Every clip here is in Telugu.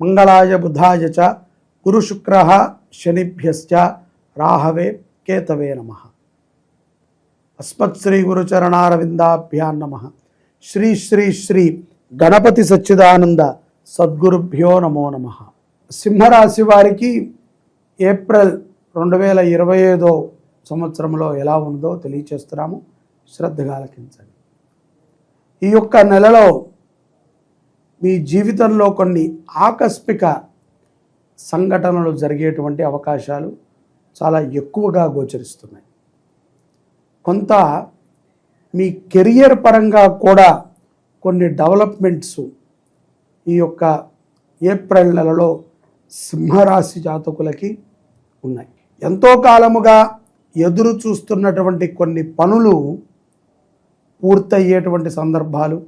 మంగళాయ బుధాయ చ గురుశుక్ర శనిభ్యశ్చ రాహవే కేతవే నమ. అస్మత్ శ్రీ గురుచరణారవిందాభ్యాం నమ. శ్రీ శ్రీ శ్రీ గణపతి సచ్చిదానంద సద్గురుభ్యో నమో నమ. సింహరాశి వారికి ఏప్రిల్ రెండు వేల ఇరవై ఐదో సంవత్సరంలో ఎలా ఉందో తెలియచేస్తున్నాము. శ్రద్ధగా ఆలకించండి. ఈ యొక్క నెలలో మీ జీవితంలో కొన్ని ఆకస్మిక సంఘటనలు జరిగేటువంటి అవకాశాలు చాలా ఎక్కువగా గోచరిస్తున్నాయి. కొంత మీ కెరియర్ పరంగా కూడా కొన్ని డెవలప్మెంట్స్ ఈ యొక్క ఏప్రిల్ నెలలో సింహరాశి జాతకులకి ఉన్నాయి. ఎంతో కాలముగా ఎదురు చూస్తున్నటువంటి కొన్ని పనులు పూర్తయ్యేటువంటి సందర్భాలు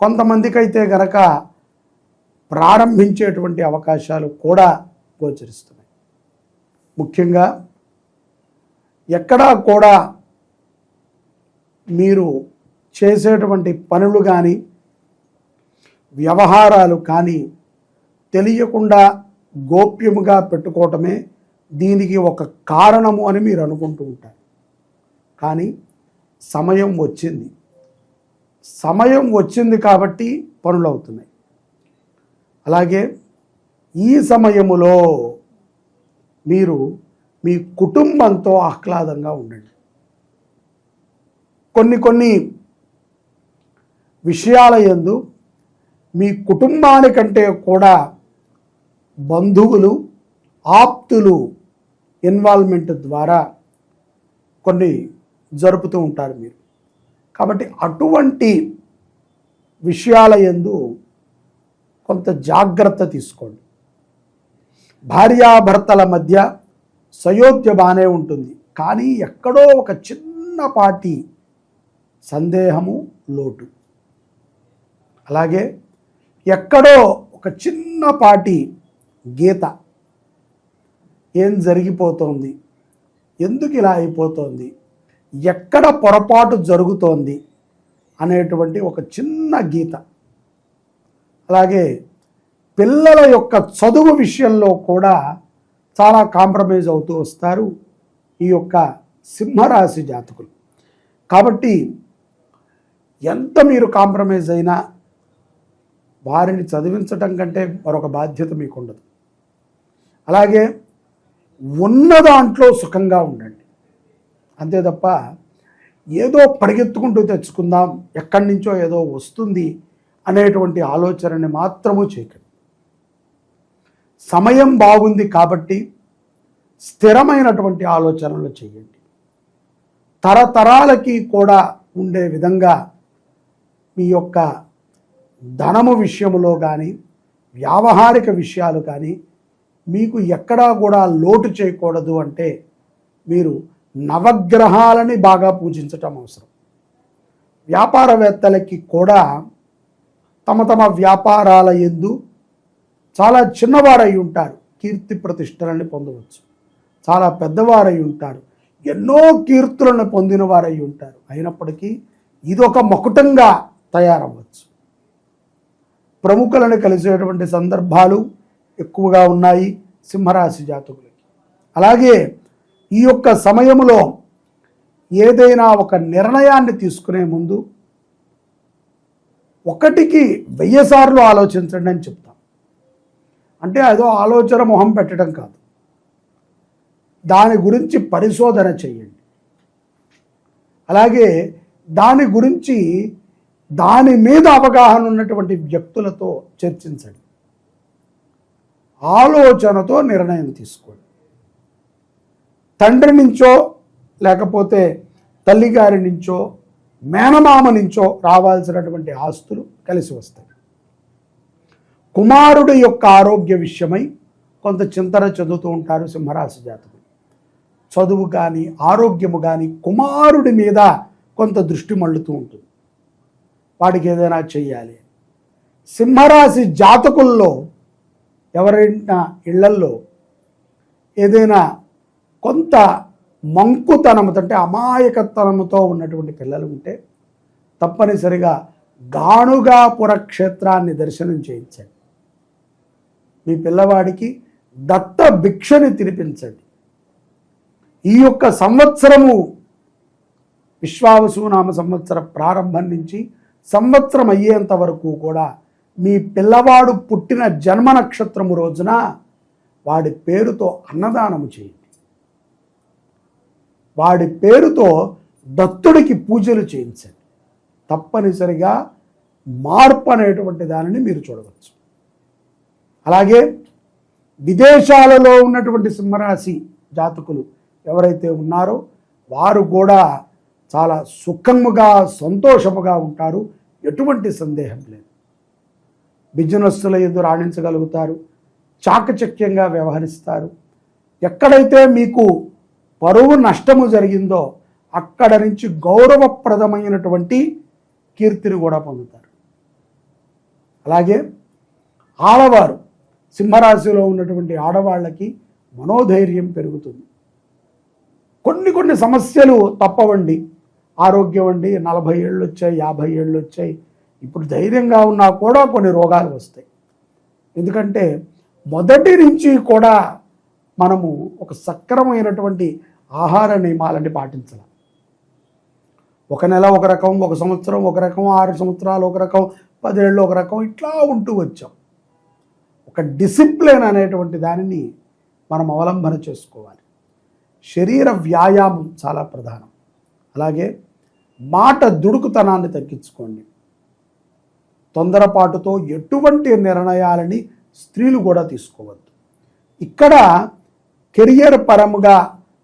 కొంతమందికి అయితే గనక ప్రారంభించేటువంటి అవకాశాలు కూడా గోచరిస్తున్నాయి. ముఖ్యంగా ఎక్కడా కూడా మీరు చేసేటువంటి పనులు కానీ వ్యవహారాలు కానీ తెలియకుండా గోప్యముగా పెట్టుకోవటమే దీనికి ఒక కారణము అని మీరు అనుకుంటూ ఉంటారు. కానీ సమయం వచ్చింది. సమయం వచ్చింది కాబట్టి పనులు అవుతున్నాయి. అలాగే ఈ సమయములో మీరు మీ కుటుంబంతో ఆహ్లాదంగా ఉండండి. కొన్ని కొన్ని విషయాల యందు మీ కుటుంబానికంటే కూడా బంధువులు ఆప్తులు ఇన్వాల్వ్మెంట్ ద్వారా కొన్ని జరుపుతూ ఉంటారు మీరు. కాబట్టి అటువంటి విషయాల ఎందు కొంత జాగ్రత్త తీసుకోండి. భార్యాభర్తల మధ్య సయోధ్య బాగానే ఉంటుంది. కానీ ఎక్కడో ఒక చిన్నపాటి సందేహము లోటు. అలాగే ఎక్కడో ఒక చిన్నపాటి గీత. ఏం జరిగిపోతోంది? ఎందుకు ఇలా అయిపోతోంది? ఎక్కడ పొరపాటు జరుగుతోంది అనేటువంటి ఒక చిన్న గీత. అలాగే పిల్లల యొక్క చదువు విషయంలో కూడా చాలా కాంప్రమైజ్ అవుతూ వస్తారు ఈ యొక్క సింహరాశి జాతకులు. కాబట్టి ఎంత మీరు కాంప్రమైజ్ అయినా వారిని చదివించటం కంటే మరొక బాధ్యత మీకు ఉండదు అలాగే ఉన్న దాంట్లో సుఖంగా ఉండండి. అంతే తప్ప ఏదో పరిగెత్తుకుంటూ తెచ్చుకుందాం ఎక్కడి నుంచో ఏదో వస్తుంది అనేటువంటి ఆలోచనని మాత్రము చేయకండి. సమయం బాగుంది కాబట్టి స్థిరమైనటువంటి ఆలోచనలు చేయండి. తరతరాలకి కూడా ఉండే విధంగా మీ యొక్క ధనము విషయములో కానీ వ్యావహారిక విషయాలు కానీ మీకు ఎక్కడా కూడా లోటు చేయకూడదు అంటే మీరు నవగ్రహాలని బాగా పూజించటం అవసరం. వ్యాపారవేత్తలకి కూడా తమ తమ వ్యాపారాల ఎందు చాలా చిన్నవారై ఉంటారు. కీర్తి ప్రతిష్టలని పొందవచ్చు. చాలా పెద్దవారై ఉంటారు. ఎన్నో కీర్తులను పొందిన వారై ఉంటారు. అయినప్పటికీ ఇదొక మకుటంగా తయారవ్వచ్చు. ప్రముఖులను కలిసేటువంటి సందర్భాలు ఎక్కువగా ఉన్నాయి సింహరాశి జాతకులకి. అలాగే ఈ యొక్క సమయంలో ఏదైనా ఒక నిర్ణయాన్ని తీసుకునే ముందు ఒకటికి వెయ్యి సార్లు ఆలోచించండి అని చెప్తాం. అంటే అదో ఆలోచన మొహం పెట్టడం కాదు. దాని గురించి పరిశోధన చేయండి. అలాగే దాని గురించి దాని మీద అవగాహన ఉన్నటువంటి వ్యక్తులతో చర్చించండి. ఆలోచనతో నిర్ణయం తీసుకోండి. తండ్రి నుంచో లేకపోతే తల్లిగారి నుంచో మేనమామ నుంచో రావాల్సినటువంటి ఆస్తులు కలిసి వస్తాయి. కుమారుడు యొక్క ఆరోగ్య విషయమై కొంత చింతన చెందుతూ ఉంటారు సింహరాశి జాతకులు. చదువు కానీ ఆరోగ్యము కానీ కుమారుడి మీద కొంత దృష్టి మళ్ళుతూ ఉంటుంది. వాడికి ఏదైనా చెయ్యాలి. సింహరాశి జాతకుల్లో ఎవరైనా ఇళ్ళల్లో ఏదైనా కొంత మంకుతనముతో అంటే అమాయకతనముతో ఉన్నటువంటి పిల్లలు ఉంటే తప్పనిసరిగా గాణుగాపుర క్షేత్రాన్ని దర్శనం చేయించండి. మీ పిల్లవాడికి దత్త భిక్షని తినిపించండి. ఈ యొక్క సంవత్సరము విశ్వావసునామ సంవత్సర ప్రారంభం నుంచి సంవత్సరం అయ్యేంత వరకు కూడా మీ పిల్లవాడు పుట్టిన జన్మ నక్షత్రము రోజున వాడి పేరుతో అన్నదానము చేయండి. వాడి పేరుతో దత్తుడికి పూజలు చేయించండి. తప్పనిసరిగా మార్పు అనేటువంటి దానిని మీరు చూడవచ్చు. అలాగే విదేశాలలో ఉన్నటువంటి సింహరాశి జాతకులు ఎవరైతే ఉన్నారో వారు కూడా చాలా సుఖముగా సంతోషముగా ఉంటారు. ఎటువంటి సందేహం లేదు. బిజినెస్ల ఎదురు రాణించగలుగుతారు. చాకచక్యంగా వ్యవహరిస్తారు. ఎక్కడైతే మీకు పరువు నష్టము జరిగిందో అక్కడ నుంచి గౌరవప్రదమైనటువంటి కీర్తిని కూడా పొందుతారు. అలాగే ఆడవారు సింహరాశిలో ఉన్నటువంటి ఆడవాళ్ళకి మనోధైర్యం పెరుగుతుంది. కొన్ని కొన్ని సమస్యలు తప్పవండి. ఆరోగ్యం అండి నలభై ఏళ్ళు వచ్చాయి యాభై ఏళ్ళు వచ్చాయి. ఇప్పుడు ధైర్యంగా ఉన్నా కూడా కొన్ని రోగాలు వస్తాయి. ఎందుకంటే మొదటి నుంచి కూడా మనము ఒక సక్రమైనటువంటి ఆహార నియమాలని పాటించాలి. ఒక నెల ఒక రకం ఒక సంవత్సరం ఒక రకం ఆరు సంవత్సరాలు ఒక రకం పదేళ్ళు ఒక రకం ఇట్లా ఉంటూ వచ్చాం. ఒక డిసిప్లిన్ అనేటువంటి దానిని మనం అవలంబన చేసుకోవాలి. శరీర వ్యాయామం చాలా ప్రధానం. అలాగే మాట దుడుకుతనాన్ని తగ్గించుకోండి. తొందరపాటుతో ఎటువంటి నిర్ణయాలని స్త్రీలు కూడా తీసుకోవద్దు. ఇక్కడ కెరియర్ పరముగా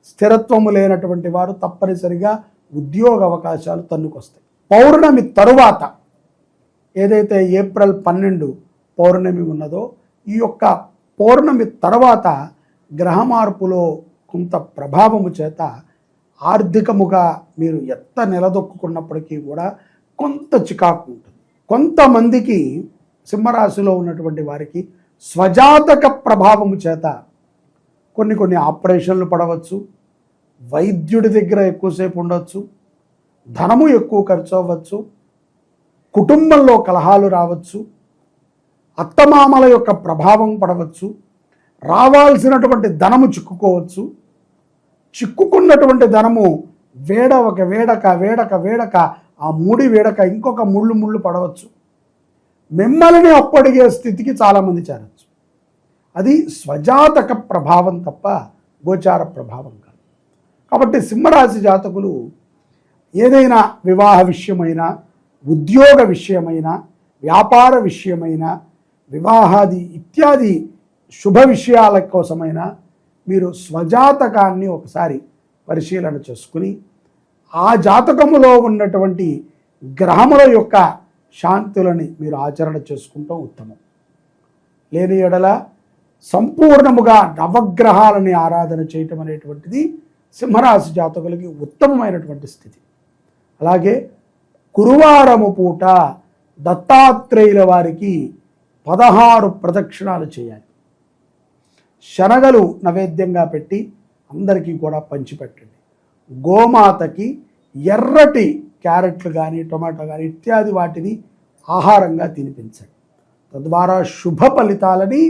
స్థిరత్వము లేనటువంటి వారు తప్పనిసరిగా ఉద్యోగ అవకాశాలు తన్నుకొస్తాయి. పౌర్ణమి తరువాత ఏదైతే ఏప్రిల్ పన్నెండు పౌర్ణమి ఉన్నదో ఈ యొక్క పౌర్ణమి తర్వాత గ్రహ మార్పులో కొంత ప్రభావము చేత ఆర్థికముగా మీరు ఎంత నిలదొక్కున్నప్పటికీ కూడా కొంత చికాకు ఉంటుంది. కొంతమందికి సింహరాశిలో ఉన్నటువంటి వారికి స్వజాతక ప్రభావము చేత కొన్ని కొన్ని ఆపరేషన్లు పడవచ్చు వైద్యుడి దగ్గర ఎక్కువసేపు ఉండవచ్చు ధనము ఎక్కువ ఖర్చు అవ్వచ్చు కుటుంబంలో కలహాలు రావచ్చు అత్తమామల యొక్క ప్రభావం పడవచ్చు రావాల్సినటువంటి ధనము చిక్కుకోవచ్చు చిక్కుకున్నటువంటి ధనము వేడ ఒక వేడక వేడక వేడక ఆ ముడి వేడక ఇంకొక ముళ్ళు ముళ్ళు పడవచ్చు. మిమ్మల్ని అప్పడిగే స్థితికి చాలామంది చేరచ్చు అది స్వజాతక ప్రభావం తప్ప గోచార ప్రభావం కాదు. కాబట్టి సింహరాశి జాతకులు ఏదైనా వివాహ విషయమైన ఉద్యోగ విషయమైన వ్యాపార విషయమైన వివాహాది ఇత్యాది శుభ విషయాల కోసమైన మీరు స్వజాతకాన్ని ఒకసారి పరిశీలన చేసుకుని ఆ జాతకములో ఉన్నటువంటి గ్రహముల యొక్క శాంతులని మీరు ఆచరణ చేసుకుంటూ ఉత్తమం. లేని ఎడల సంపూర్ణముగా నవగ్రహాలని ఆరాధన చేయటం అనేటువంటిది సింహరాశి జాతకులకి ఉత్తమమైనటువంటి స్థితి. అలాగే గురువారము పూట దత్తాత్రేయుల వారికి పదహారు ప్రదక్షిణాలు చేయాలి. శనగలు నైవేద్యంగా పెట్టి అందరికీ కూడా పంచిపెట్టండి. గోమాతకి ఎర్రటి క్యారెట్లు కానీ టొమాటో కానీ ఇత్యాది వాటిని ఆహారంగా తినిపించండి. తద్వారా శుభ ఫలితాలని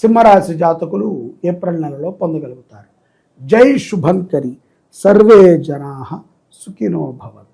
సింహరాశి జాతకులు ఏప్రిల్ నెలలో పొందగలుగుతారు. జై శుభంకరి. సర్వే జనా సుఖినో భవంతు.